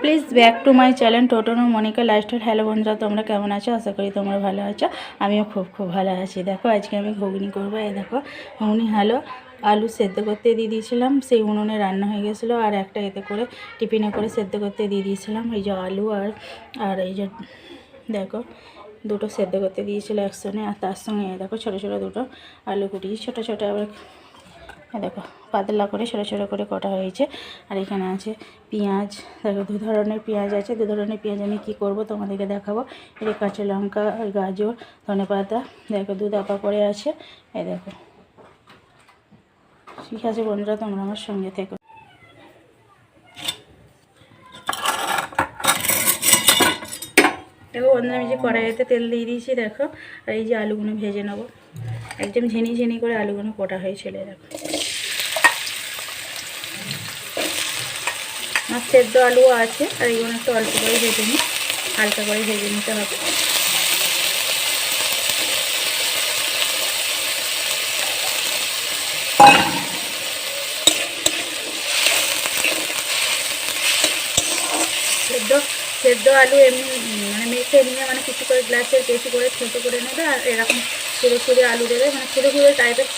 Please back to my channel Totono Monika lifestyle. Hello বন্ধুরা, তোমরা কেমন আছো? আশা করি তোমরা ভালো আছো। আমিও খুব খুব ভালো আছি। দেখো, আজকে আমি ঘুগনি করব। এই দেখো, ঘুগনি হ্যালো আলু সেদ্ধ করতে দিয়ে দিয়েছিলাম। সেই উনুনে রান্না হয়ে গেছিল আর একটা এতে করে টিফিনে করে সেদ্ধ করতে দিয়ে দিয়েছিলাম। এই যে আলু আর আর এই যে, দেখো, দুটো সেদ্ধ করতে দিয়েছিলো একসঙ্গে। আর তার সঙ্গে দেখো, ছোটো ছোটো দুটো আলু কুটি ছোটো ছোটো আবার দেখো, পাতলা করে, ছোটো ছোটো করে কটা হয়েছে। আর এখানে আছে পেঁয়াজ। দেখো, দু ধরনের পেঁয়াজ আছে। দু ধরনের পেঁয়াজ আমি কী করব তোমাদেরকে দেখাবো। এই কাঁচা লঙ্কা, আর গাজর, ধনে পাতা। দেখো, দু দাপা করে আছে। এই দেখো। ঠিক আছে বন্ধুরা, তোমরা আমার সঙ্গে থেকো। দেখো বন্ধুরা, আমি যে কড়াইতে তেল দিয়ে দিয়েছি, দেখো। আর এই যে আলুগুলো ভেজে নেব। একদম ঝিনি ঝিনি করে আলুগুলো কোটা হয়েছিল দেখো। আর সেদ্ধ আলুও আছে, আর এইগুলো একটু অল্প করে ভেজে নিই। হালকা করে ভেজে নিতে হবে। সেদ্ধ সেদ্ধ আলু এমনি মানে মেখে নিয়ে মানে কিছু করে গ্লাসের বেশি করে ছোটো করে নেবে, আর এরকম খুঁড়ে খুঁড়ে আলু দেবে মানে খুঁড়ে খুঁড়ে টাইপের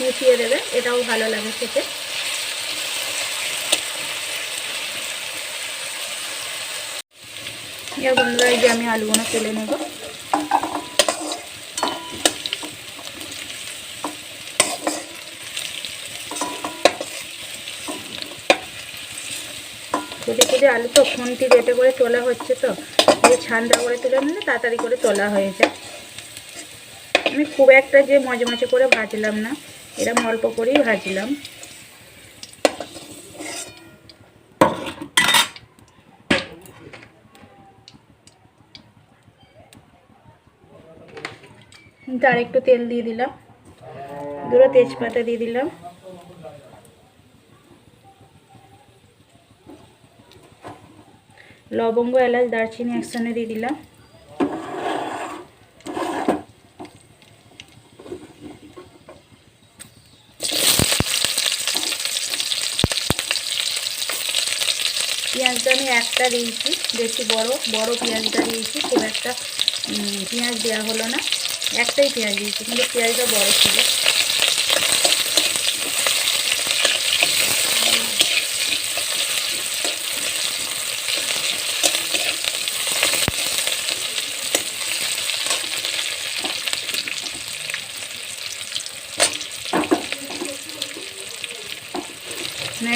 মিশিয়ে দেবে, এটাও ভালো লাগে খেতে। এর যে আমি আলুগুলো তুলে নেব। খুঁজে খুঁজে আলু তো খুন্তি বেটে করে তোলা হচ্ছে তো। এই ছান্দা করে তুলে নিলে তাড়াতাড়ি করে তোলা হয়ে যায়। আমি খুব একটা যে মজমচে করে ভাজলাম না এরকম অল্প করেই ভাজলাম। তার একটু তেল দিয়ে দিলাম। দুটো তেজপাতা দিয়ে দিলাম। লবঙ্গ, এলাচ, দারচিনি একসঙ্গে দিয়ে দিলাম। পেঁয়াজটা আমি একটা দিয়েছি, বেশি বড় বড় পেঁয়াজটা দিয়েছি, খুব একটা পেঁয়াজ দেওয়া হলো না। একটাই পেঁয়াজ দিয়েছি কিন্তু পেঁয়াজটা বড় ছিল।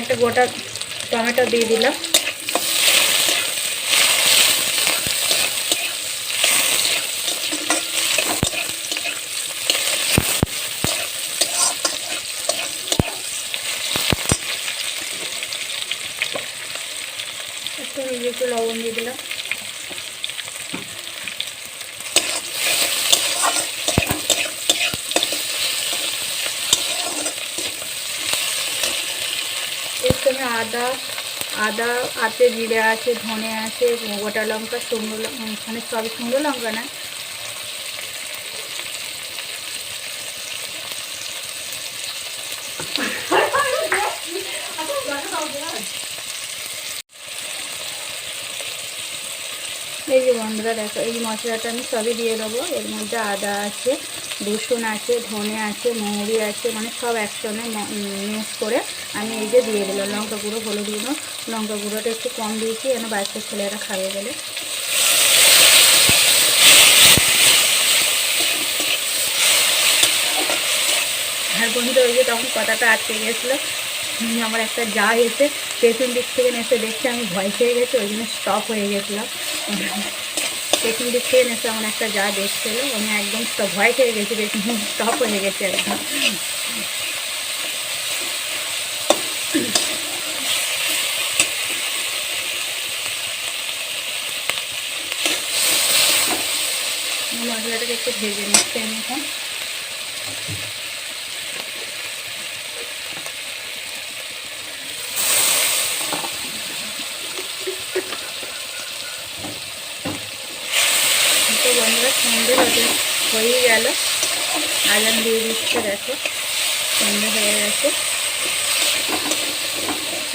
একটা গোটা টমেটো দিয়ে দিলাম। একটু নিজে একটু লবণ দিয়ে দিলাম এর সঙ্গে আদা আদা আছে জিরে আছে, ধনে আছে, গোটা লঙ্কা, শুকনো লঙ্কা মানে সব শুকনো লঙ্কা না? এই যে বন্ধুরা দেখো, এই মশলাটা আমি সবই দিয়ে দেবো। এর মধ্যে আদা আছে, রসুন আছে, ধনে আছে, মৌরি আছে মানে সব একসঙ্গে মিক্স করে আমি এই যে দিয়ে দিলাম। লঙ্কা গুঁড়ো, হলুদ গুঁড়ো। লঙ্কা গুঁড়োটা একটু কম দিয়েছি যেন বাচ্চা ছেলেরা খাবে বলে। আর বন্ধু ওই যে তখন কথাটা আটকে গেছিল আমার একটা যা এসে পেছন দিক থেকে এসে দেখছে আমি ভয় খেয়ে গেছি, ওই জন্য স্টপ হয়ে গেছিলাম। পেছন দিক থেকে এসে আমার একটা যা দেখছিল আমি একদম স্টপ ভয় খেয়ে গেছি পেছন স্টপ হয়ে গেছে একদম মশলাটাকে একটু ভেজে নিচ্ছি আমি এখন তো বন্ধুরা ওদের হয়ে গেল। আজান দিয়ে দিচ্ছে, দেখো, সুন্দর হয়ে গেছে।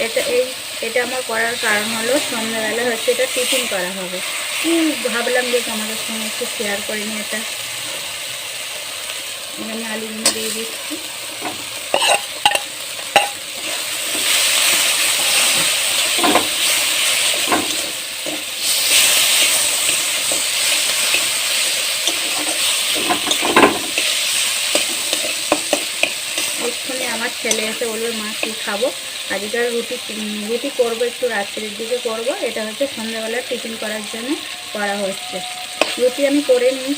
এটা এই, এটা আমার করার কারণ হলো সন্ধ্যাবেলা হচ্ছে এটা টিফিন করা হবে। ভাবলাম যে তোমাদের সঙ্গে একটু শেয়ার করিনি এটা। আমি আলুগুলো দিয়ে দিচ্ছি এক্ষুনি আমার ছেলে এসে বলবে মা, কী খাব? আজকে রুটি রুটি করব একটু রাত্রের দিকে করব। এটা হচ্ছে সন্ধ্যাবেলা টিফিন করার জন্য করা হচ্ছে। রুটি আমি করে নিই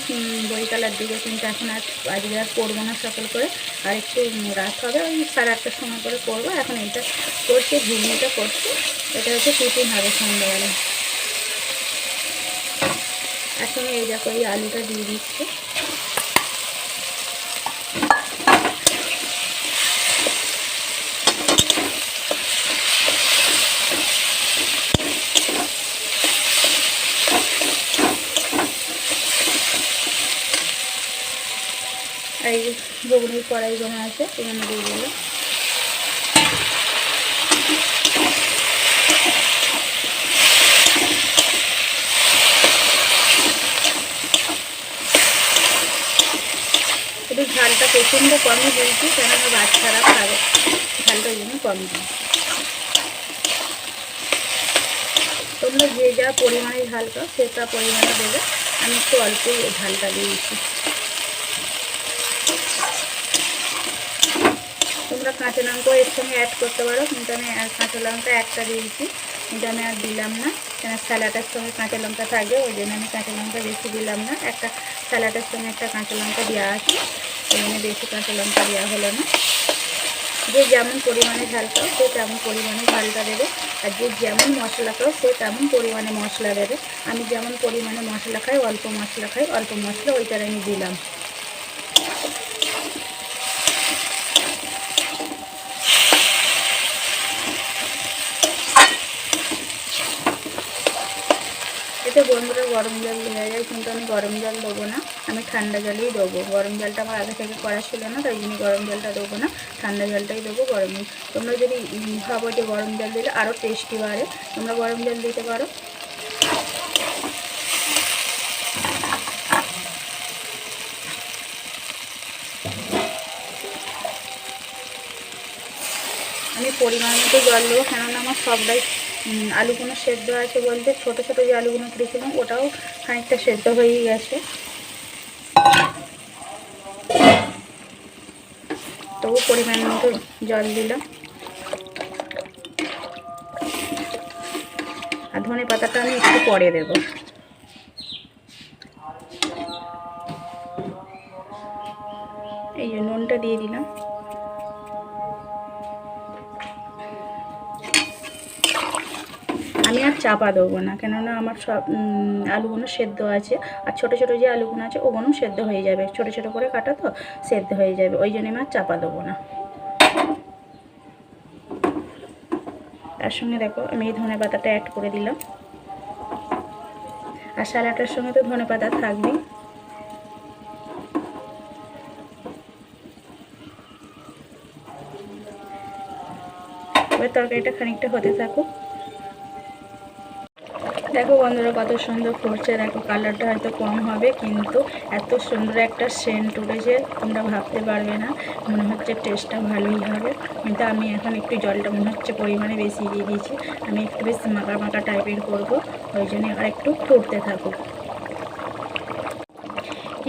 বইকালার দিকে, কিন্তু এখন আর আজকে আর করব না সকাল করে। আর একটু রাত হবে, ওই সাড়ে আটটার সময় করে করব। এখন এটা করছি, ঘুগনিটা করছি। এটা হচ্ছে টিফিন হবে সন্ধ্যাবেলা এখন এই দেখো, এই আলুটা দিয়ে দিচ্ছি। এই ঘুগনির কড়াই জমা আছে এখানে দিয়ে দিলাম। একটু ঝালটা প্রচণ্ড কমই দিয়েছি, কেননা বাচ্চারা খাবে ঝালটা জন্য কম দিই তোমরা যে যা পরিমাণে ঝাল খাও, সেটা পরিমাণে দেবে। আমি একটু অল্পই ঝালটা দিয়েছি তোমরা কাঁচা লঙ্কাও এর সঙ্গে অ্যাড করতে পারো। কিন্তু আমি কাঁচা লঙ্কা একটা দিয়েছি। কিন্তু আমি আর দিলাম না। কেন স্যালাডের সঙ্গে কাঁচা লঙ্কা থাকবে ওই জন্য আমি কাঁচা লঙ্কা বেশি দিলাম না। একটা স্যালাডের সঙ্গে একটা কাঁচা লঙ্কা দেওয়া আছে। ওই জন্য বেশি কাঁচা লঙ্কা দেওয়া হলো না। যে যেমন পরিমাণে ঝাল খাও, সে তেমন পরিমাণে ঝালটা দেবে। আর যে যেমন মশলা খাও, সে তেমন পরিমাণে মশলা দেবে। আমি যেমন পরিমাণে মশলা খাই, অল্প মশলা খাই, অল্প মশলা ওইটার আমি দিলাম এতে বন্ধুরা গরম জল দেওয়া যায় কিন্তু আমি গরম জল দেবো না। আমি ঠান্ডা জলই দেবো। গরম জলটা আমার আগে থেকে করা ছিল না, তাই জন্য গরম জলটা দেবো না। ঠান্ডা জলটাই দেবো গরম তোমরা যদি ভাবো যে গরম জল দিলে আরও টেস্টি বাড়ে, তোমরা গরম জল দিতে পারো। আমি পরিমাণ মতো জল দেবো, কেননা আমার সবটাই আলুগুলো সেদ্ধ আছে বলতে, ছোটো ছোটো যে আলুগুলো করেছিলাম, ওটাও খানিকটা সেদ্ধ হয়েই গেছে। তবু পরিমাণ মতো জল দিলাম। আর ধনে পাতাটা আমি একটু পরে দেবো। এই নুনটা দিয়ে দিলাম। চাপা দেবো না। কেননা আমার সব আলুগুলো সেদ্ধ আছে। আর ছোটো ছোটো যে আলুগুলো আছে ওগুলো সেদ্ধ হয়ে যাবে। ছোটো ছোটো করে কাটা তো, সেদ্ধ হয়ে যাবে। ওই জন্য আমি আর চাপা দেবো না। তার সঙ্গে দেখো, আমি এই ধনে পাতাটা অ্যাড করে দিলাম। আর স্যালাডের সঙ্গে তো ধনে পাতা থাকবেই। তরকারিটা খানিকটা হতে থাকুক। দেখো বন্ধুরা কত সুন্দর করছে দেখো কালারটা হয়তো কম হবে, কিন্তু এত সুন্দর একটা সেন্ট উঠেছে, তোমরা ভাবতে পারবে না। মনে হচ্ছে টেস্টটা ভালোই হবে। কিন্তু আমি এখন একটু জলটা মনে হচ্ছে পরিমাণে বেশি দিয়ে দিয়েছি। আমি একটু বেশ মাকা মাকা টাইপের করব, ওই জন্য আর একটু ফুটতে থাকুক।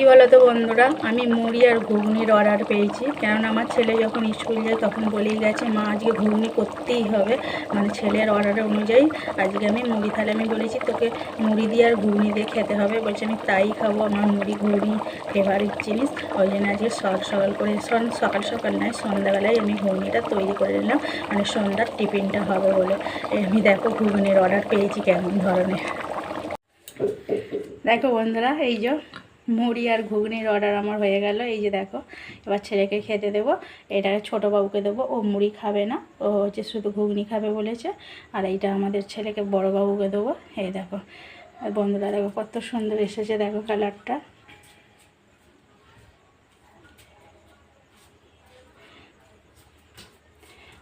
কী বলো তো বন্ধুরা? আমি মুড়ি আর ঘুগনির অর্ডার পেয়েছি। কেননা আমার ছেলে যখন স্কুল যায় তখন বলেই গেছে, মা, আজকে ঘুগনি করতেই হবে। মানে ছেলের অর্ডার অনুযায়ী আজকে আমি মুড়ি। তাহলে আমি বলেছি, তোকে মুড়ি দিয়ে আর ঘুগনি দিয়ে খেতে হবে। বলছে, আমি তাই খাব, আমার মুড়ি, ঘুগনি ফেভারিট জিনিস। ওই জন্য আজকে সকাল সকাল করে সকাল সকাল নয়, সন্ধ্যাবেলায় আমি ঘুগনিটা তৈরি করে নিলাম। মানে সন্ধ্যার টিফিনটা হবে বলে। আমি দেখো ঘুগনির অর্ডার পেয়েছি কেমন ধরনের। দেখো বন্ধুরা, এই যে মুড়ি আর ঘুগনির অর্ডার আমার হয়ে গেল। এই যে দেখো, এবার ছেলেকে খেতে দেবো। এটা ছোটো বাবুকে দেবো। ও মুড়ি খাবে না। ও হচ্ছে শুধু ঘুগনি খাবে বলেছে। আর এইটা আমাদের ছেলেকে বড় বাবুকে দেবো। এই দেখো, আর বন্ধুরা দেখো কত সুন্দর এসেছে, দেখো কালারটা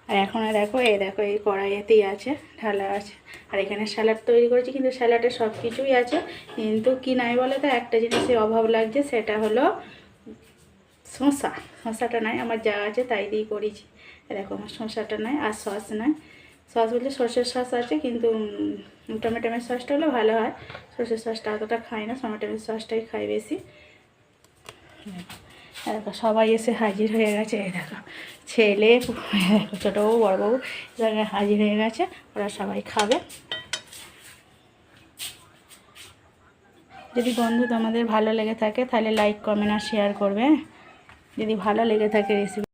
আর এখন দেখো, এই দেখো, এই কড়াইয়েতেই আছে ঢালা আছে। আর এখানে স্যালাড তৈরি করেছি, কিন্তু স্যালাডে সব কিছুই আছে। কিন্তু কি নাই বলে তো, একটা জিনিসের অভাব লাগছে, সেটা হলো শসা। শসাটা নাই, আমার যা আছে তাই দিয়েই করেছি। দেখো, আমার শসাটা নাই, আর সস নাই। সস বলতে সর্ষের সস আছে, কিন্তু টমেটোমের সসটা হলে ভালো হয়। সর্ষের সসটা অতটা খাই না টমেটোমের সসটাই খাই বেশি। দেখো, সবাই এসে হাজির হয়ে গেছে, এই দেখো, ছেলে, ছোটো বউ, বড় বউ, এখানে হাজির হয়ে গেছে, ওরা সবাই খাবে। যদি বন্ধু তোমাদের ভালো লেগে থাকে, তাহলে লাইক কমেন্ট আর শেয়ার করবে। যদি ভালো লেগে থাকে রেসিপি